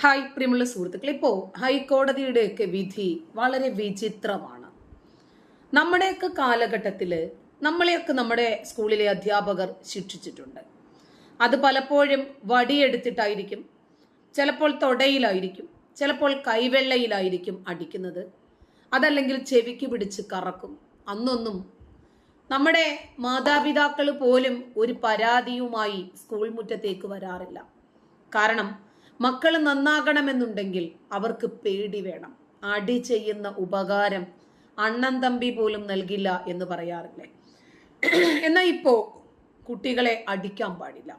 Hi പ്രിയമുള്ള സുഹൃത്തുക്കൾ ഇപ്പോൾ ഹൈക്കോടതിയുടെയൊക്കെ വിധി വളരെ വിചിത്രമാണ്. നമ്മുടെയൊക്കെ കാലഘട്ടത്തിൽ നമ്മളെയൊക്കെ നമ്മുടെ സ്കൂളിലെ അധ്യാപകർ ശിക്ഷിച്ചിട്ടുണ്ട്. അത് പലപ്പോഴും വടിയെടുത്തിട്ടായിരിക്കും ചിലപ്പോൾ തൊടയിലായിരിക്കും ചിലപ്പോൾ കൈവെള്ളയിലായിരിക്കും അടിക്കുന്നത്. അതല്ലെങ്കിൽ ചെവിക്ക് പിടിച്ച് കറക്കും. അന്നൊന്നും നമ്മുടെ മാതാപിതാക്കൾ പോലും ഒരു പരാതിയുമായി സ്കൂൾ മുറ്റത്തേക്ക് വരാറില്ല. കാരണം മക്കൾ നന്നാകണമെന്നുണ്ടെങ്കിൽ അവർക്ക് പേടി വേണം. അടി ചെയ്യുന്ന ഉപകാരം അണ്ണൻ തമ്പി പോലും നൽകില്ല എന്ന് പറയാറില്ലേ? എന്നാൽ ഇപ്പോ കുട്ടികളെ അടിക്കാൻ പാടില്ല.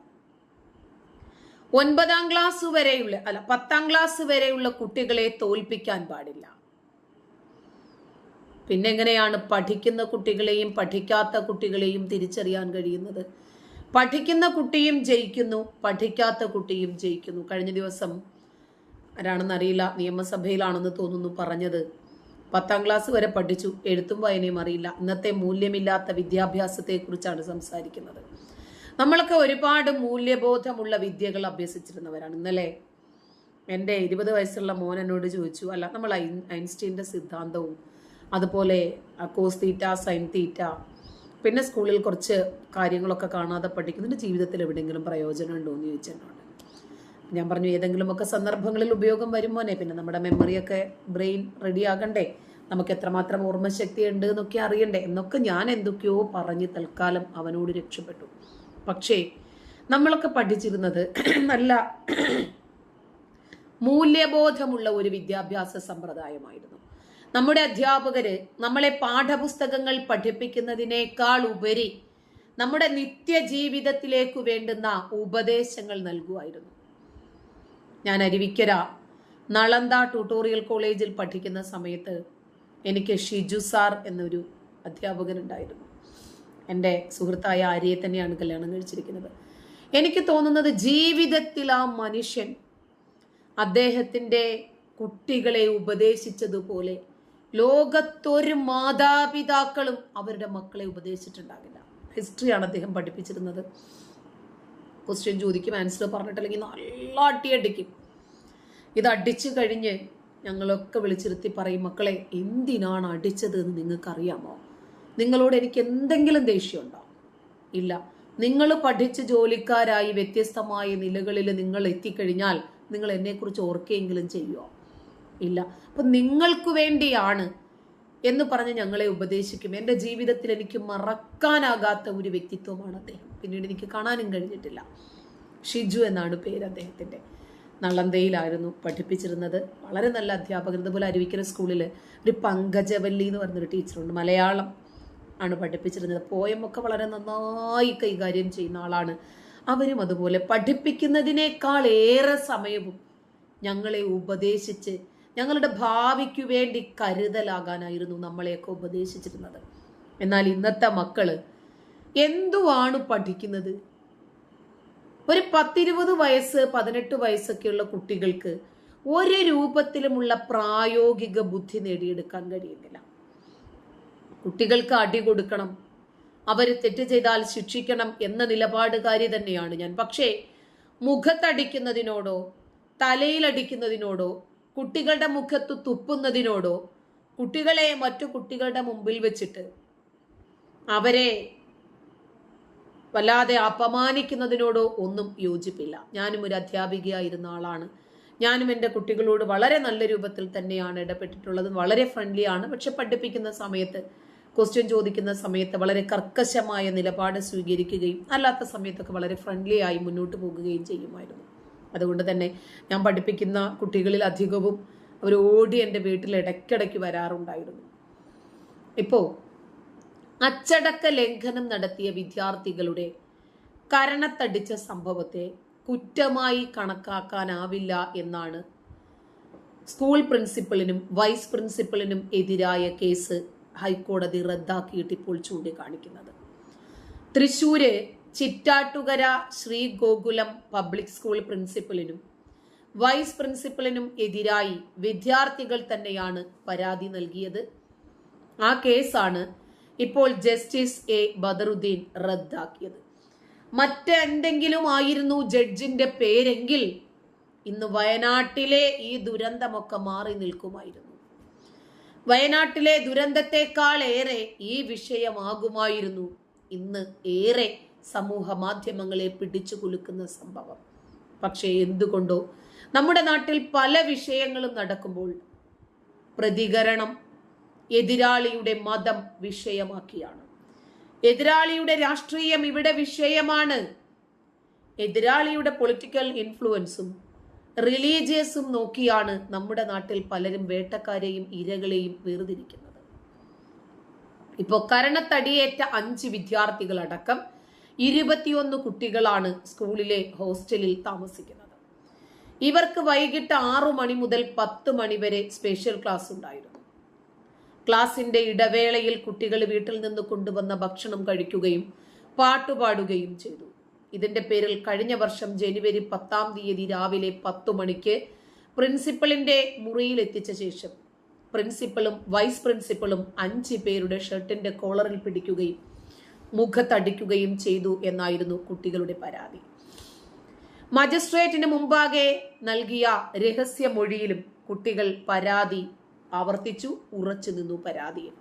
ഒൻപതാം ക്ലാസ് വരെയുള്ള അല്ല പത്താം ക്ലാസ് വരെയുള്ള കുട്ടികളെ തോൽപ്പിക്കാൻ പാടില്ല. പിന്നെങ്ങനെയാണ് പഠിക്കുന്ന കുട്ടികളെയും പഠിക്കാത്ത കുട്ടികളെയും തിരിച്ചറിയാൻ കഴിയുന്നത്? പഠിക്കുന്ന കുട്ടിയും ജയിക്കുന്നു പഠിക്കാത്ത കുട്ടിയും ജയിക്കുന്നു. കഴിഞ്ഞ ദിവസം ആരാണെന്നറിയില്ല നിയമസഭയിലാണെന്ന് തോന്നുന്നു പറഞ്ഞത്. പത്താം ക്ലാസ് വരെ പഠിച്ചു എഴുത്തും വായനയും അറിയില്ല. ഇന്നത്തെ മൂല്യമില്ലാത്ത വിദ്യാഭ്യാസത്തെക്കുറിച്ചാണ് സംസാരിക്കുന്നത്. നമ്മളൊക്കെ ഒരുപാട് മൂല്യബോധമുള്ള വിദ്യകൾ അഭ്യസിച്ചിരുന്നവരാണ്. ഇന്നലെ എന്റെ ഇരുപത് വയസ്സുള്ള മോൻ എന്നോട് ചോദിച്ചു അല്ല നമ്മൾ ഐൻസ്റ്റീന്റെ സിദ്ധാന്തവും അതുപോലെ കോസ് തീറ്റ സൈൻ തീറ്റ പിന്നെ സ്കൂളിൽ കുറച്ച് കാര്യങ്ങളൊക്കെ കാണാതെ പഠിക്കുന്നതിന് ജീവിതത്തിൽ എവിടെയെങ്കിലും പ്രയോജനം ഉണ്ടോ എന്ന് ചോദിച്ചിട്ടുണ്ട്. ഞാൻ പറഞ്ഞു ഏതെങ്കിലുമൊക്കെ സന്ദർഭങ്ങളിൽ ഉപയോഗം വരുമോനെ പിന്നെ നമ്മുടെ മെമ്മറിയൊക്കെ ബ്രെയിൻ റെഡി ആകണ്ടേ. നമുക്ക് എത്രമാത്രം ഓർമ്മശക്തി ഉണ്ട് എന്നൊക്കെ അറിയണ്ടേ. എന്നൊക്കെ ഞാൻ എന്തൊക്കെയോ പറഞ്ഞ് തൽക്കാലം അവനോട് രക്ഷപ്പെട്ടു. പക്ഷേ നമ്മളൊക്കെ പഠിച്ചിരുന്നത് നല്ല മൂല്യബോധമുള്ള ഒരു വിദ്യാഭ്യാസ സമ്പ്രദായമായിരുന്നു. നമ്മുടെ അധ്യാപകര് നമ്മളെ പാഠപുസ്തകങ്ങൾ പഠിപ്പിക്കുന്നതിനേക്കാൾ ഉപരി നമ്മുടെ നിത്യജീവിതത്തിലേക്ക് വേണ്ടുന്ന ഉപദേശങ്ങൾ നൽകുമായിരുന്നു. ഞാൻ അരുവിക്കര നളന്ത ട്യൂട്ടോറിയൽ കോളേജിൽ പഠിക്കുന്ന സമയത്ത് എനിക്ക് ഷിജു സാർ എന്നൊരു അധ്യാപകനുണ്ടായിരുന്നു. എന്റെ സുഹൃത്തായ ആര്യയെ തന്നെയാണ് കല്യാണം കഴിച്ചിരിക്കുന്നത്. എനിക്ക് തോന്നുന്നത് ജീവിതത്തിൽ ആ മനുഷ്യൻ അദ്ദേഹത്തിന്റെ കുട്ടികളെ ഉപദേശിച്ചതുപോലെ ലോകത്തൊരു മാതാപിതാക്കളും അവരുടെ മക്കളെ ഉപദേശിച്ചിട്ടുണ്ടാകില്ല. ഹിസ്റ്ററിയാണ് അദ്ദേഹം പഠിപ്പിച്ചിരുന്നത്. ക്വസ്റ്റ്യൻ ചോദിക്കും ആൻസർ പറഞ്ഞിട്ടില്ലെങ്കിൽ നല്ല അടിയടിക്കും ഇത് അടിച്ചു കഴിഞ്ഞ് ഞങ്ങളൊക്കെ വിളിച്ചിരുത്തി പറയും മക്കളെ എന്തിനാണ് അടിച്ചത് എന്ന് നിങ്ങൾക്കറിയാമോ? നിങ്ങളോട് എനിക്ക് എന്തെങ്കിലും ദേഷ്യമുണ്ടോ? ഇല്ല. നിങ്ങൾ പഠിച്ച് ജോലിക്കാരായി വ്യത്യസ്തമായ നിലകളിൽ നിങ്ങൾ എത്തിക്കഴിഞ്ഞാൽ നിങ്ങൾ എന്നെക്കുറിച്ച് ഓർക്കുകയെങ്കിലും ചെയ്യുമോ ഇല്ല. അപ്പം നിങ്ങൾക്ക് വേണ്ടിയാണ് എന്ന് പറഞ്ഞ് ഞങ്ങളെ ഉപദേശിക്കും. എന്റെ ജീവിതത്തിൽ എനിക്ക് മറക്കാനാകാത്ത ഒരു വ്യക്തിത്വമാണ് അദ്ദേഹം. പിന്നീട് എനിക്ക് കാണാനും കഴിഞ്ഞിട്ടില്ല. ഷിജു എന്നാണ് പേര് അദ്ദേഹത്തിന്റെ. നളന്തയിലായിരുന്നു പഠിപ്പിച്ചിരുന്നത്. വളരെ നല്ല അധ്യാപകൻ. ഇതുപോലെ അരുവിക്കര സ്കൂളിൽ ഒരു പങ്കജവല്ലി എന്ന് പറഞ്ഞൊരു ടീച്ചറുണ്ട്. മലയാളം ആണ് പഠിപ്പിച്ചിരുന്നത്. പോയമൊക്കെ വളരെ നന്നായി കൈകാര്യം ചെയ്യുന്ന ആളാണ്. അവരും അതുപോലെ പഠിപ്പിക്കുന്നതിനേക്കാൾ ഏറെ സമയവും ഞങ്ങളെ ഉപദേശിച്ച് ഞങ്ങളുടെ ഭാവിക്കു വേണ്ടി കരുതലാകാനായിരുന്നു നമ്മളെയൊക്കെ ഉപദേശിച്ചിരുന്നത്. എന്നാൽ ഇന്നത്തെ മക്കൾ എന്തുവാണ് പഠിക്കുന്നത്? ഒരു പത്തിരുപത് വയസ്സ് പതിനെട്ട് വയസ്സൊക്കെയുള്ള കുട്ടികൾക്ക് ഒരു രൂപത്തിലുമുള്ള പ്രായോഗിക ബുദ്ധി നേടിയെടുക്കാൻ കഴിയുന്നില്ല. കുട്ടികൾക്ക് അടി കൊടുക്കണം അവർ തെറ്റ് ചെയ്താൽ ശിക്ഷിക്കണം എന്ന നിലപാടുകാരി തന്നെയാണ് ഞാൻ. പക്ഷേ മുഖത്തടിക്കുന്നതിനോടോ തലയിലടിക്കുന്നതിനോടോ കുട്ടികളുടെ മുഖത്ത് തുപ്പുന്നതിനോടോ കുട്ടികളെ മറ്റു കുട്ടികളുടെ മുമ്പിൽ വെച്ചിട്ട് അവരെ വല്ലാതെ അപമാനിക്കുന്നതിനോടോ ഒന്നും യോജിപ്പില്ല. ഞാനും ഒരു അധ്യാപികയായിരുന്ന ആളാണ്. ഞാനും എന്റെ കുട്ടികളോട് വളരെ നല്ല രൂപത്തിൽ തന്നെയാണ് ഇടപെട്ടിട്ടുള്ളത്. വളരെ ഫ്രണ്ട്ലി ആണ്. പക്ഷെ പഠിപ്പിക്കുന്ന സമയത്ത് ക്വസ്റ്റ്യൻ ചോദിക്കുന്ന സമയത്ത് വളരെ കർക്കശമായ നിലപാട് സ്വീകരിക്കുകയും അല്ലാത്ത സമയത്തൊക്കെ വളരെ ഫ്രണ്ട്ലി ആയി മുന്നോട്ട് പോകുകയും ചെയ്യുമായിരുന്നു. അതുകൊണ്ട് തന്നെ ഞാൻ പഠിപ്പിക്കുന്ന കുട്ടികളിൽ അധികവും അവർ ഓടി എന്റെ വീട്ടിൽ ഇടയ്ക്കിടയ്ക്ക് വരാറുണ്ടായിരുന്നു. ഇപ്പോൾ അച്ചടക്ക ലംഘനം നടത്തിയ വിദ്യാർത്ഥികളുടെ കരണത്തടിച്ച സംഭവത്തെ കുറ്റമായി കണക്കാക്കാനാവില്ല എന്നാണ് സ്കൂൾ പ്രിൻസിപ്പലിനും വൈസ് പ്രിൻസിപ്പലിനും എതിരായ കേസ് ഹൈക്കോടതി റദ്ദാക്കിയിട്ട് ഇപ്പോൾ ചൂണ്ടിക്കാണിക്കുന്നത്. തൃശൂര് ചിറ്റാട്ടുകര ശ്രീ ഗോകുലം പബ്ലിക് സ്കൂൾ പ്രിൻസിപ്പലിനും വൈസ് പ്രിൻസിപ്പലിനും എതിരായി വിദ്യാർത്ഥികൾ തന്നെയാണ് പരാതി നൽകിയത്. ആ കേസാണ് ഇപ്പോൾ ജസ്റ്റിസ് എ ബദറുദ്ദീൻ റദ്ദാക്കിയത്. മറ്റെന്തെങ്കിലും ആയിരുന്നു ജഡ്ജിന്റെ പേരെങ്കിൽ ഇന്ന് വയനാട്ടിലെ ഈ ദുരന്തമൊക്കെ മാറി നിൽക്കുമായിരുന്നു. വയനാട്ടിലെ ദുരന്തത്തെക്കാൾ ഏറെ ഈ വിഷയമാകുമായിരുന്നു ഇന്ന് ഏറെ സമൂഹ മാധ്യമങ്ങളെ പിടിച്ചു കുലുക്കുന്ന സംഭവം. പക്ഷേ എന്തുകൊണ്ടോ നമ്മുടെ നാട്ടിൽ പല വിഷയങ്ങളും നടക്കുമ്പോൾ പ്രതികരണം എതിരാളിയുടെ മതം വിഷയമാക്കിയാണ്. എതിരാളിയുടെ രാഷ്ട്രീയം ഇവിടെ വിഷയമാണ്. എതിരാളിയുടെ പൊളിറ്റിക്കൽ ഇൻഫ്ലുവൻസും റിലീജിയസും നോക്കിയാണ് നമ്മുടെ നാട്ടിൽ പലരും വേട്ടക്കാരെയും ഇരകളെയും വേർതിരിക്കുന്നത്. ഇപ്പോൾ കരണത്തടിയേറ്റ അഞ്ച് വിദ്യാർത്ഥികളടക്കം ഇരുപത്തിയൊന്ന് കുട്ടികളാണ് സ്കൂളിലെ ഹോസ്റ്റലിൽ താമസിക്കുന്നത്. ഇവർക്ക് വൈകിട്ട് ആറു മണി മുതൽ പത്ത് മണി വരെ സ്പെഷ്യൽ ക്ലാസ് ഉണ്ടായിരുന്നു. ക്ലാസിന്റെ ഇടവേളയിൽ കുട്ടികൾ വീട്ടിൽ നിന്ന് കൊണ്ടുവന്ന ഭക്ഷണം കഴിക്കുകയും പാട്ടുപാടുകയും ചെയ്തു. ഇതിന്റെ പേരിൽ കഴിഞ്ഞ വർഷം ജനുവരി പത്താം തീയതി രാവിലെ പത്തു മണിക്ക് പ്രിൻസിപ്പളിന്റെ മുറിയിൽ എത്തിച്ച ശേഷം പ്രിൻസിപ്പളും വൈസ് പ്രിൻസിപ്പളും അഞ്ച് പേരുടെ ഷർട്ടിന്റെ കോളറിൽ പിടിക്കുകയും മുഖത്തടിക്കുകയും ചെയ്തു എന്നായിരുന്നു കുട്ടികളുടെ പരാതി. മജിസ്ട്രേറ്റിന് മുമ്പാകെ നൽകിയ രഹസ്യമൊഴിയിലും കുട്ടികൾ പരാതി ആവർത്തിച്ചു ഉറച്ചു നിന്നു പരാതിയിൽ.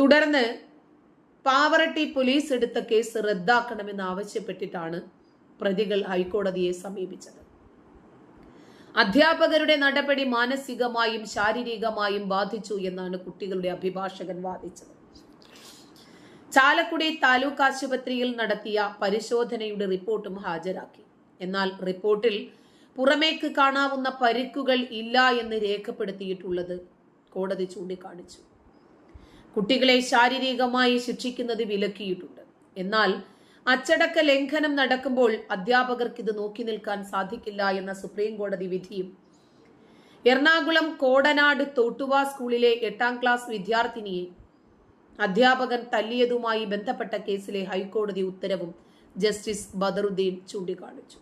തുടർന്ന് പാവറട്ടി പോലീസ് എടുത്ത കേസ് റദ്ദാക്കണമെന്ന് ആവശ്യപ്പെട്ടിട്ടാണ് പ്രതികൾ ഹൈക്കോടതിയെ സമീപിച്ചത്. അധ്യാപകരുടെ നടപടി മാനസികമായും ശാരീരികമായും ബാധിച്ചു എന്നാണ് കുട്ടികളുടെ അഭിഭാഷകൻ വാദിച്ചത്. ചാലക്കുടി താലൂക്ക് ആശുപത്രിയിൽ നടത്തിയ പരിശോധനയുടെ റിപ്പോർട്ടും ഹാജരാക്കി. എന്നാൽ റിപ്പോർട്ടിൽ പുറമേക്ക് കാണാവുന്ന പരിക്കുകൾ ഇല്ല എന്ന് രേഖപ്പെടുത്തിയിട്ടുള്ളത് കോടതി ചൂണ്ടിക്കാണിച്ചു. കുട്ടികളെ ശാരീരികമായി ശിക്ഷിക്കുന്നത് വിലക്കിയിട്ടുണ്ട്. എന്നാൽ അച്ചടക്ക ലംഘനം നടക്കുമ്പോൾ അധ്യാപകർക്ക് ഇത് നോക്കി നിൽക്കാൻ സാധിക്കില്ല എന്ന സുപ്രീം കോടതി വിധിയും എറണാകുളം കോടനാട് തോട്ടുവ സ്കൂളിലെ എട്ടാം ക്ലാസ് വിദ്യാർത്ഥിനിയെ അധ്യാപകൻ തല്ലിയതുമായി ബന്ധപ്പെട്ട കേസിലെ ഹൈക്കോടതി ഉത്തരവും ജസ്റ്റിസ് ബദറുദ്ദീൻ ചൂണ്ടിക്കാണിച്ചു.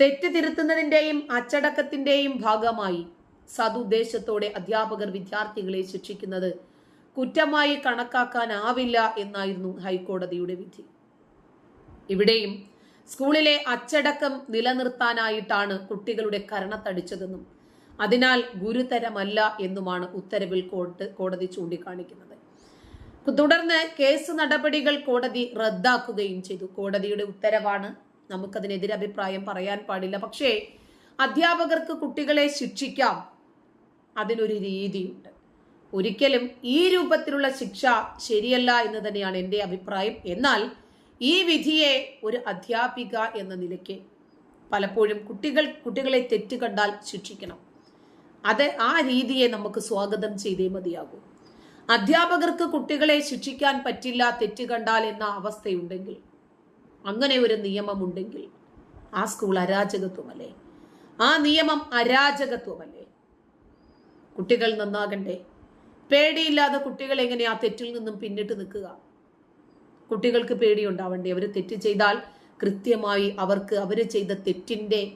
തെറ്റ് തിരുത്തുന്നതിന്റെയും അച്ചടക്കത്തിന്റെയും ഭാഗമായി സതുദ്ദേശത്തോടെ അധ്യാപകർ വിദ്യാർത്ഥികളെ ശിക്ഷിക്കുന്നത് കുറ്റമായി കണക്കാക്കാനാവില്ല എന്നായിരുന്നു ഹൈക്കോടതിയുടെ വിധി. ഇവിടെയും സ്കൂളിലെ അച്ചടക്കം നിലനിർത്താനായിട്ടാണ് കുട്ടികളുടെ കരണത്തടിച്ചതെന്നും അതിനാൽ ഗുരുതരമല്ല എന്നുമാണ് ഉത്തരവിൽ കോടതി ചൂണ്ടിക്കാണിക്കുന്നത്. തുടർന്ന് കേസ് നടപടികൾ കോടതി റദ്ദാക്കുകയും ചെയ്തു. കോടതിയുടെ ഉത്തരവാണ്. നമുക്കതിനെതിരെ അഭിപ്രായം പറയാൻ പാടില്ല. പക്ഷേ അധ്യാപകർക്ക് കുട്ടികളെ ശിക്ഷിക്കാം. അതിനൊരു രീതിയുണ്ട്. ഒരിക്കലും ഈ രൂപത്തിലുള്ള ശിക്ഷ ശരിയല്ല എന്ന് തന്നെയാണ് എന്റെ അഭിപ്രായം. എന്നാൽ ഈ വിധിയെ ഒരു അധ്യാപിക എന്ന നിലയ്ക്ക് പലപ്പോഴും കുട്ടികൾ കുട്ടികളെ തെറ്റ് കണ്ടാൽ ശിക്ഷിക്കണം. അത് ആ രീതിയെ നമുക്ക് സ്വാഗതം ചെയ്തേ മതിയാകൂ. അധ്യാപകർക്ക് കുട്ടികളെ ശിക്ഷിക്കാൻ പറ്റില്ല തെറ്റ് കണ്ടാൽ എന്ന അവസ്ഥയുണ്ടെങ്കിൽ അങ്ങനെ ഒരു നിയമമുണ്ടെങ്കിൽ ആ സ്കൂൾ അരാജകത്വമല്ലേ? ആ നിയമം അരാജകത്വമല്ലേ? കുട്ടികൾ നന്നാകണ്ടേ? പേടിയില്ലാതെ കുട്ടികൾ എങ്ങനെ ആ തെറ്റിൽ നിന്നും പിന്നിട്ട് നിൽക്കുക? കുട്ടികൾക്ക് പേടിയുണ്ടാവണ്ടേ? അവർ തെറ്റ് ചെയ്താൽ കൃത്യമായി അവർക്ക് അവർ ചെയ്ത തെറ്റിന്റെ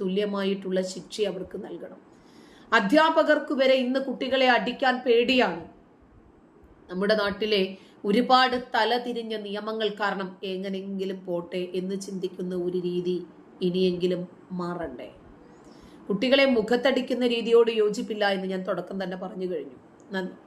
തുല്യമായിട്ടുള്ള ശിക്ഷ അവർക്ക് നൽകണം. അധ്യാപകർക്ക് വരെ ഇന്ന് കുട്ടികളെ അടിക്കാൻ പേടിയാണ്. നമ്മുടെ നാട്ടിലെ ഒരുപാട് തലതിരിഞ്ഞ നിയമങ്ങൾ കാരണം എങ്ങനെയെങ്കിലും പോട്ടെ എന്ന് ചിന്തിക്കുന്ന ഒരു രീതി ഇനിയെങ്കിലും മാറണ്ടേ? കുട്ടികളെ മുഖത്തടിക്കുന്ന രീതിയോട് യോജിപ്പില്ല എന്ന് ഞാൻ തുടക്കം തന്നെ പറഞ്ഞു കഴിഞ്ഞു. നന്ദി.